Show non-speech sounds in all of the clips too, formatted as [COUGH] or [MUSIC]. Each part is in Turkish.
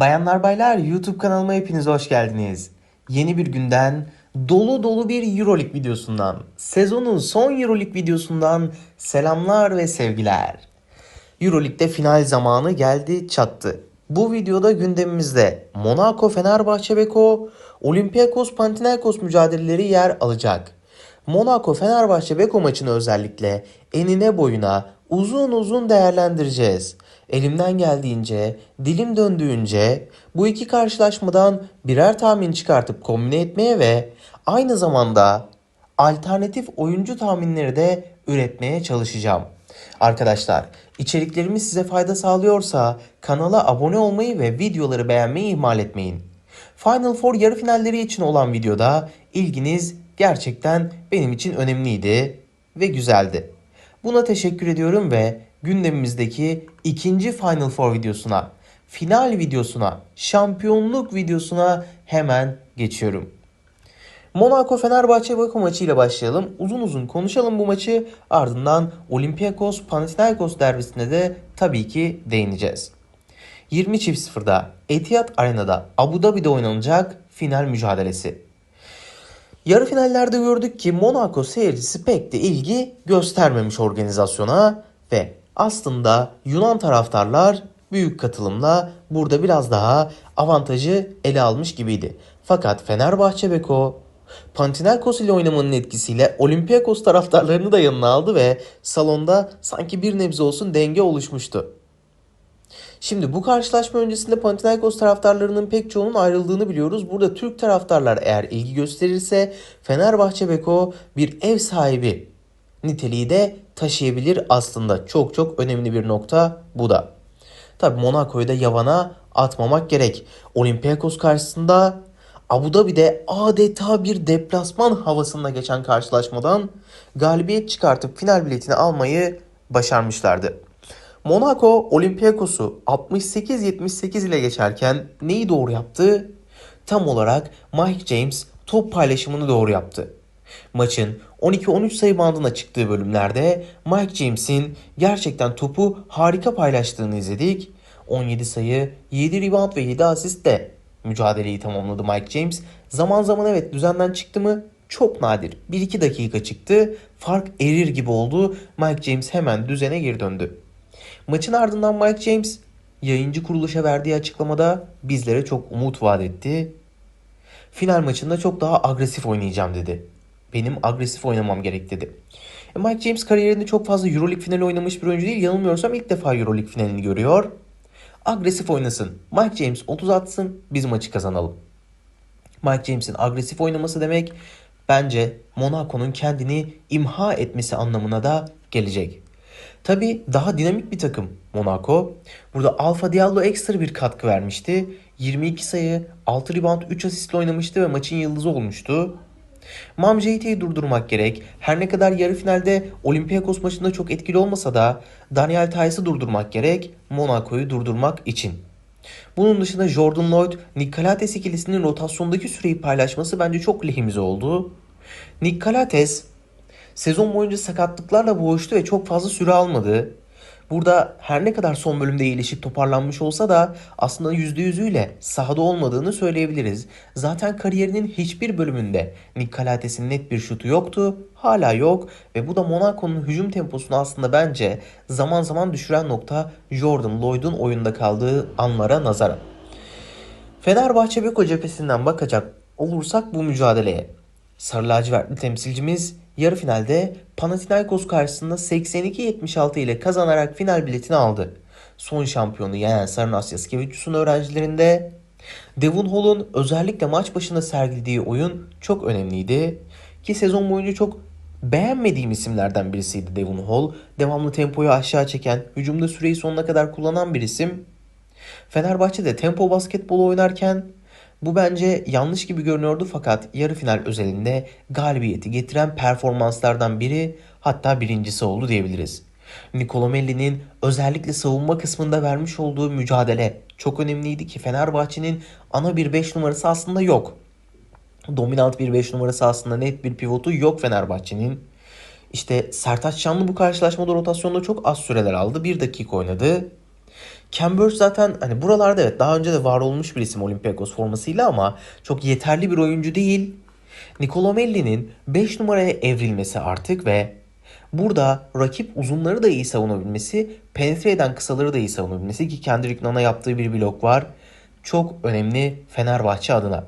Bayanlar baylar YouTube kanalıma hepiniz hoş geldiniz. Yeni bir günden dolu dolu bir Euroleague videosundan, sezonun son Euroleague videosundan selamlar ve sevgiler. Euroleague'de final zamanı geldi çattı. Bu videoda gündemimizde Monaco Fenerbahçe Beko, Olympiakos Panathinaikos mücadeleleri yer alacak. Monaco Fenerbahçe Beko maçını özellikle enine boyuna uzun uzun değerlendireceğiz. Elimden geldiğince, dilim döndüğünce bu iki karşılaşmadan birer tahmin çıkartıp kombine etmeye ve aynı zamanda alternatif oyuncu tahminleri de üretmeye çalışacağım. Arkadaşlar içeriklerimiz size fayda sağlıyorsa kanala abone olmayı ve videoları beğenmeyi ihmal etmeyin. Final Four yarı finalleri için olan videoda ilginiz gerçekten benim için önemliydi ve güzeldi. Buna teşekkür ediyorum ve gündemimizdeki ikinci Final Four videosuna, final videosuna, şampiyonluk videosuna hemen geçiyorum. Monaco Fenerbahçe Beko maçıyla başlayalım. Uzun uzun konuşalım bu maçı. Ardından Olympiakos Panathinaikos derbisine de tabii ki değineceğiz. 20 çift sıfırda Etihad Arena'da Abu Dhabi'de oynanacak final mücadelesi. Yarı finallerde gördük ki Monaco seyircisi pek de ilgi göstermemiş organizasyona ve aslında Yunan taraftarlar büyük katılımla burada biraz daha avantajı ele almış gibiydi. Fakat Fenerbahçe Beko Panathinaikos ile oynamanın etkisiyle Olympiakos taraftarlarını da yanına aldı ve salonda sanki bir nebze olsun denge oluşmuştu. Şimdi bu karşılaşma öncesinde Panathinaikos taraftarlarının pek çoğunun ayrıldığını biliyoruz. Burada Türk taraftarlar eğer ilgi gösterirse Fenerbahçe Beko bir ev sahibi niteliği de taşıyabilir aslında. Çok çok önemli bir nokta bu da. Tabi Monaco'yu da yavana atmamak gerek. Olympiakos karşısında Abu Dhabi'de adeta bir deplasman havasında geçen karşılaşmadan galibiyet çıkartıp final biletini almayı başarmışlardı. Monaco Olympiakos'u 68-78 ile geçerken neyi doğru yaptı? Tam olarak Mike James top paylaşımını doğru yaptı. Maçın 12-13 sayı bandına çıktığı bölümlerde Mike James'in gerçekten topu harika paylaştığını izledik. 17 sayı, 7 rebound ve 7 asistle mücadeleyi tamamladı Mike James. Zaman zaman evet düzenden çıktı mı? Çok nadir. 1-2 dakika çıktı. Fark erir gibi oldu. Mike James hemen düzene geri döndü. Maçın ardından Mike James yayıncı kuruluşa verdiği açıklamada bizlere çok umut vaat etti. Final maçında çok daha agresif oynayacağım dedi. Benim agresif oynamam gerek dedi. E, Mike James kariyerinde çok fazla Euroleague finali oynamış bir oyuncu değil. Yanılmıyorsam ilk defa Euroleague finalini görüyor. Agresif oynasın. Mike James 30 atsın. Biz maçı kazanalım. Mike James'in agresif oynaması demek bence Monaco'nun kendini imha etmesi anlamına da gelecek. Tabi daha dinamik bir takım Monaco. Burada Alfa Diallo ekstra bir katkı vermişti. 22 sayı, 6 rebound, 3 asistle oynamıştı ve maçın yıldızı olmuştu. Mam JT'yi durdurmak gerek. Her ne kadar yarı finalde Olympiakos maçında çok etkili olmasa da Daniel Tice'ı durdurmak gerek Monaco'yu durdurmak için. Bunun dışında Jordan Lloyd, Nick Calates ikilisinin rotasyondaki süreyi paylaşması bence çok lehimize oldu. Nick Calates sezon boyunca sakatlıklarla boğuştu ve çok fazla süre almadı. Burada her ne kadar son bölümde iyileşip toparlanmış olsa da aslında %100'üyle sahada olmadığını söyleyebiliriz. Zaten kariyerinin hiçbir bölümünde Nick Calates'in net bir şutu yoktu. Hala yok ve bu da Monaco'nun hücum temposunu aslında bence zaman zaman düşüren nokta Jordan Lloyd'un oyunda kaldığı anlara nazaran. Fenerbahçe Beko cephesinden bakacak olursak bu mücadeleye. Sarı lacivertli temsilcimiz yarı finalde Panathinaikos karşısında 82-76 ile kazanarak final biletini aldı. Son şampiyonu yenen Sarı Asya Skevicius'un öğrencilerinde Devon Hall'un özellikle maç başında sergilediği oyun çok önemliydi. Ki sezon boyunca çok beğenmediğim isimlerden birisiydi Devon Hall. Devamlı tempoyu aşağı çeken, hücumda süreyi sonuna kadar kullanan bir isim. Fenerbahçe'de tempo basketbolu oynarken bu bence yanlış gibi görünüyordu fakat yarı final özelinde galibiyeti getiren performanslardan biri hatta birincisi oldu diyebiliriz. Nicolo Melli'nin özellikle savunma kısmında vermiş olduğu mücadele çok önemliydi ki Fenerbahçe'nin ana bir 5 numarası aslında yok. Dominant bir 5 numarası aslında net bir pivotu yok Fenerbahçe'nin. İşte Sertaç Şanlı bu karşılaşmada rotasyonda çok az süreler aldı. 1 dakika oynadı. Cambridge zaten hani buralarda evet daha önce de var olmuş bir isim Olympiakos formasıyla ama çok yeterli bir oyuncu değil. Nicolo Melli'nin 5 numaraya evrilmesi artık ve burada rakip uzunları da iyi savunabilmesi, penetre eden kısaları da iyi savunabilmesi ki Kendrick Nun'a yaptığı bir blok var. Çok önemli Fenerbahçe adına.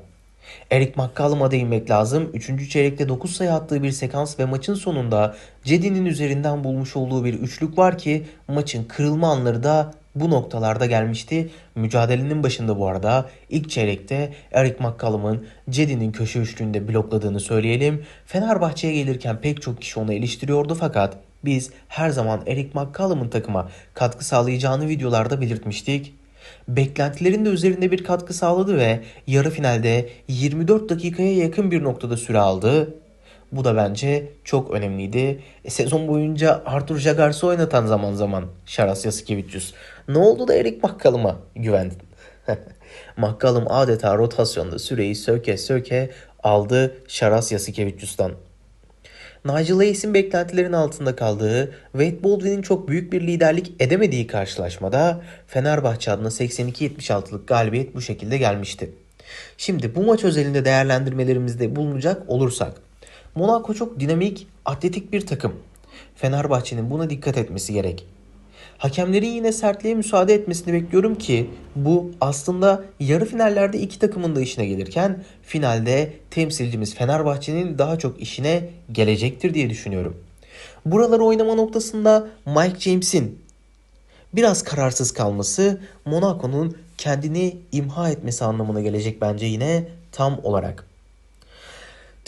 Eric McCallum'a değinmek lazım. Üçüncü çeyrekte 9 sayı attığı bir sekans ve maçın sonunda Cedi'nin üzerinden bulmuş olduğu bir üçlük var ki maçın kırılma anları da bu noktalarda gelmişti. Mücadelenin başında bu arada ilk çeyrekte Eric McCallum'ın Cedi'nin köşe üçlüğünde blokladığını söyleyelim. Fenerbahçe'ye gelirken pek çok kişi onu eleştiriyordu fakat biz her zaman Eric McCallum'ın takıma katkı sağlayacağını videolarda belirtmiştik beklentilerin de üzerinde bir katkı sağladı ve yarı finalde 24 dakikaya yakın bir noktada süre aldı. Bu da bence çok önemliydi. E, sezon boyunca Artur Jagars'ı oynatan zaman zaman Şaras Yasikevicius. Ne oldu da Erik Makkalım'a güvendin? [LAUGHS] Makkalım adeta rotasyonda süreyi söke söke aldı Şaras Yasikevicius'tan. Nigel Hayes'in beklentilerin altında kaldığı, Wade Baldwin'in çok büyük bir liderlik edemediği karşılaşmada Fenerbahçe adına 82-76'lık galibiyet bu şekilde gelmişti. Şimdi bu maç özelinde değerlendirmelerimizde bulunacak olursak, Monaco çok dinamik, atletik bir takım. Fenerbahçe'nin buna dikkat etmesi gerek. Hakemlerin yine sertliğe müsaade etmesini bekliyorum ki bu aslında yarı finallerde iki takımın da işine gelirken finalde temsilcimiz Fenerbahçe'nin daha çok işine gelecektir diye düşünüyorum. Buraları oynama noktasında Mike James'in biraz kararsız kalması Monaco'nun kendini imha etmesi anlamına gelecek bence yine tam olarak.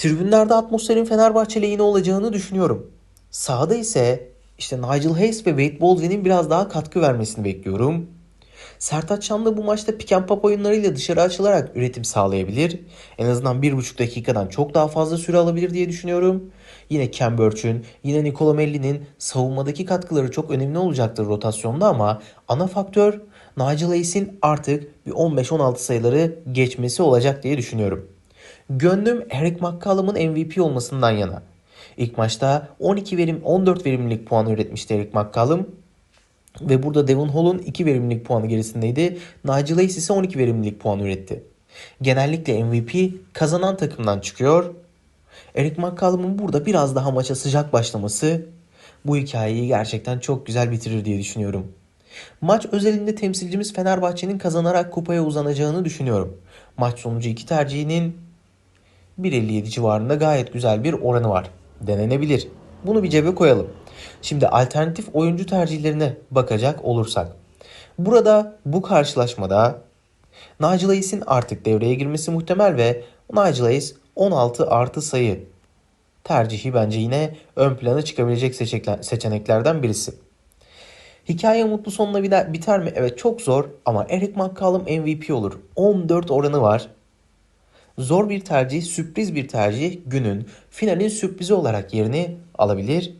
Tribünlerde atmosferin Fenerbahçe lehine olacağını düşünüyorum. Sahada ise işte Nigel Hayes ve Wade Baldwin'in biraz daha katkı vermesini bekliyorum. Sertaç Şan da bu maçta pick and pop oyunlarıyla dışarı açılarak üretim sağlayabilir. En azından 1,5 dakikadan çok daha fazla süre alabilir diye düşünüyorum. Yine Ken Burch'ün, yine Nicolo Melli'nin savunmadaki katkıları çok önemli olacaktır rotasyonda ama ana faktör Nigel Hayes'in artık bir 15-16 sayıları geçmesi olacak diye düşünüyorum. Gönlüm Eric McCallum'un MVP olmasından yana. İlk maçta 12 verim 14 verimlilik puanı üretmişti Eric McCallum. Ve burada Devon Hall'un 2 verimlilik puanı gerisindeydi. Nigel Hayes ise 12 verimlilik puan üretti. Genellikle MVP kazanan takımdan çıkıyor. Eric McCallum'un burada biraz daha maça sıcak başlaması bu hikayeyi gerçekten çok güzel bitirir diye düşünüyorum. Maç özelinde temsilcimiz Fenerbahçe'nin kazanarak kupaya uzanacağını düşünüyorum. Maç sonucu iki tercihinin 1.57 civarında gayet güzel bir oranı var. Denenebilir. Bunu bir cebe koyalım. Şimdi alternatif oyuncu tercihlerine bakacak olursak. Burada bu karşılaşmada Nigel Hayes'in artık devreye girmesi muhtemel ve Nigel Hayes 16 artı sayı tercihi bence yine ön plana çıkabilecek seçeneklerden birisi. Hikaye mutlu sonla biter mi? Evet çok zor ama Eric McCallum MVP olur. 14 oranı var. Zor bir tercih, sürpriz bir tercih günün finalin sürprizi olarak yerini alabilir.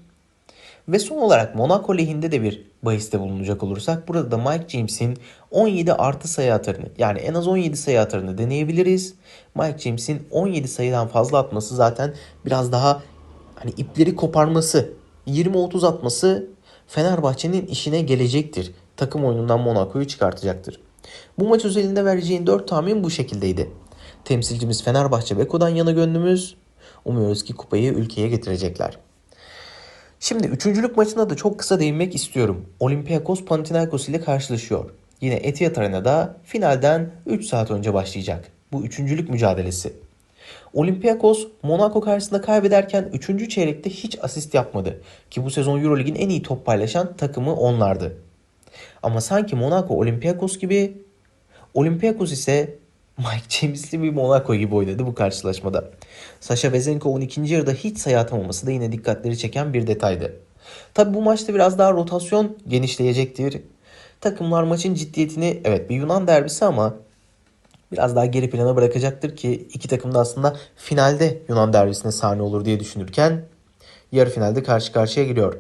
Ve son olarak Monaco lehinde de bir bahiste bulunacak olursak burada da Mike James'in 17 artı sayı atarını yani en az 17 sayı atarını deneyebiliriz. Mike James'in 17 sayıdan fazla atması zaten biraz daha hani ipleri koparması 20-30 atması Fenerbahçe'nin işine gelecektir. Takım oyunundan Monaco'yu çıkartacaktır. Bu maç özelinde vereceğin 4 tahmin bu şekildeydi. Temsilcimiz Fenerbahçe Beko'dan yana gönlümüz. Umuyoruz ki kupayı ülkeye getirecekler. Şimdi üçüncülük maçına da çok kısa değinmek istiyorum. Olympiakos Panathinaikos ile karşılaşıyor. Yine Etihad Arena'da finalden 3 saat önce başlayacak. Bu üçüncülük mücadelesi. Olympiakos Monaco karşısında kaybederken 3. çeyrekte hiç asist yapmadı. Ki bu sezon Eurolig'in en iyi top paylaşan takımı onlardı. Ama sanki Monaco Olympiakos gibi Olympiakos ise Mike James'li bir Monaco gibi oynadı bu karşılaşmada. Sasha Vezenkov'un ikinci yarıda hiç sayı atamaması da yine dikkatleri çeken bir detaydı. Tabi bu maçta biraz daha rotasyon genişleyecektir. Takımlar maçın ciddiyetini evet bir Yunan derbisi ama biraz daha geri plana bırakacaktır ki iki takım da aslında finalde Yunan derbisine sahne olur diye düşünürken yarı finalde karşı karşıya geliyor.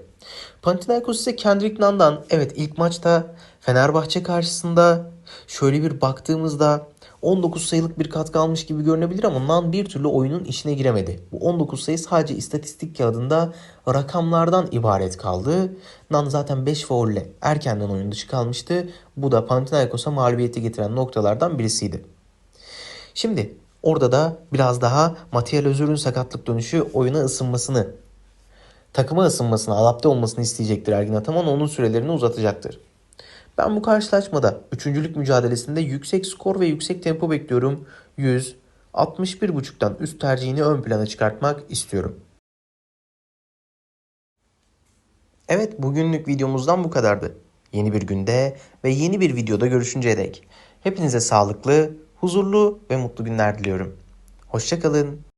Panathinaikos ise Kendrick Nunn'dan evet ilk maçta Fenerbahçe karşısında şöyle bir baktığımızda 19 sayılık bir katkı almış gibi görünebilir ama Nan bir türlü oyunun içine giremedi. Bu 19 sayı sadece istatistik kağıdında rakamlardan ibaret kaldı. Nan zaten 5 faulle erkenden oyun dışı kalmıştı. Bu da Panathinaikos'a mağlubiyeti getiren noktalardan birisiydi. Şimdi orada da biraz daha Matiel Özür'ün sakatlık dönüşü oyuna ısınmasını, takıma ısınmasını, adapte olmasını isteyecektir Ergin Ataman. Onun sürelerini uzatacaktır. Ben bu karşılaşmada üçüncülük mücadelesinde yüksek skor ve yüksek tempo bekliyorum. 100, 61.5'tan üst tercihini ön plana çıkartmak istiyorum. Evet bugünlük videomuzdan bu kadardı. Yeni bir günde ve yeni bir videoda görüşünceye dek. Hepinize sağlıklı, huzurlu ve mutlu günler diliyorum. Hoşçakalın.